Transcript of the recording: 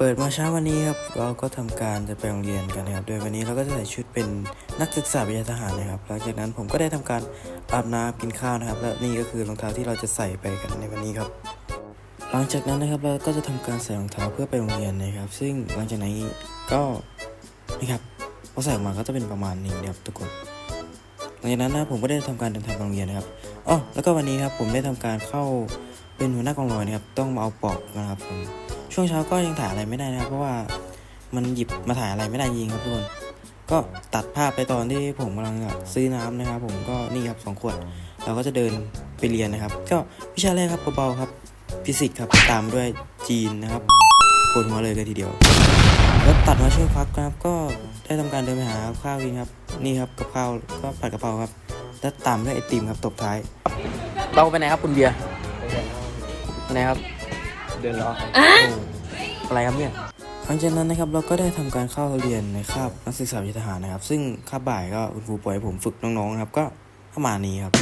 เปิดมาเช้าวันนี้ครับเราก็ทำการจะไปโรงเรียนกันนะครับ โดยวันนี้เราก็จะใส่ชุดเป็นนักศึกษาวิทยาทหารนะครับหลังจากนั้นผมก็ได้ทำการอาบน้ำกินข้าวนะครับ และนี่ก็คือรองเท้าที่เราจะใส่ไปกันในวันนี้ครับ หลังจากนั้นนะครับเราก็จะทำการใส่รองเท้าเพื่อไปโรงเรียนนะครับ ซึ่งหลังจากนี้ก็นี่ครับพอใส่ออกมาก็จะเป็นประมาณนี้นะครับทุกคนหลังจากนั้นนะผมก็ได้ทำการเดินทางไปโรงเรียนนะครับอ๋อแล้วก็วันนี้ครับผมได้ทำการเข้าเป็นหัวหน้ากองร้อยนะครับต้องมาเอาปอกนะครับผม ช่วงเช้าก็ยังถ่ายอะไรไม่ได้นะครับ เพราะว่ามันหยิบมาถ่ายอะไรไม่ได้จริงครับทุกคน ก็ตัดภาพไปตอนที่ผมกำลังซื้อน้ำนะครับ ผมก็นี่ครับสองขวด เราก็จะเดินไปเรียนนะครับ ก็วิชาแรกครับเบาๆครับฟิสิกส์ครับตามด้วยจีนนะครับปวดหัวเลยเลยทีเดียว แล้วตัดมาช่วงพักนะครับ ก็ได้ทำการเดินไปหาข้าวกินครับ นี่ครับกับข้าวก็ผัดกะเพราครับ แล้วตามด้วยไอติมครับตบท้าย เราไปไหนครับคุณเบียร์ไปไหนครับ เดินล้ออะไรครับเนี่ยหลังจากนั้นนะครับเราก็ได้ทำการเข้าเรียนในคาบนักศึกษาวิทยาทหารนะครับ ซึ่งคาบบ่ายก็คุณครูปล่อยให้ผมฝึกน้องๆนะครับ ก็ประมาณนี้ครับ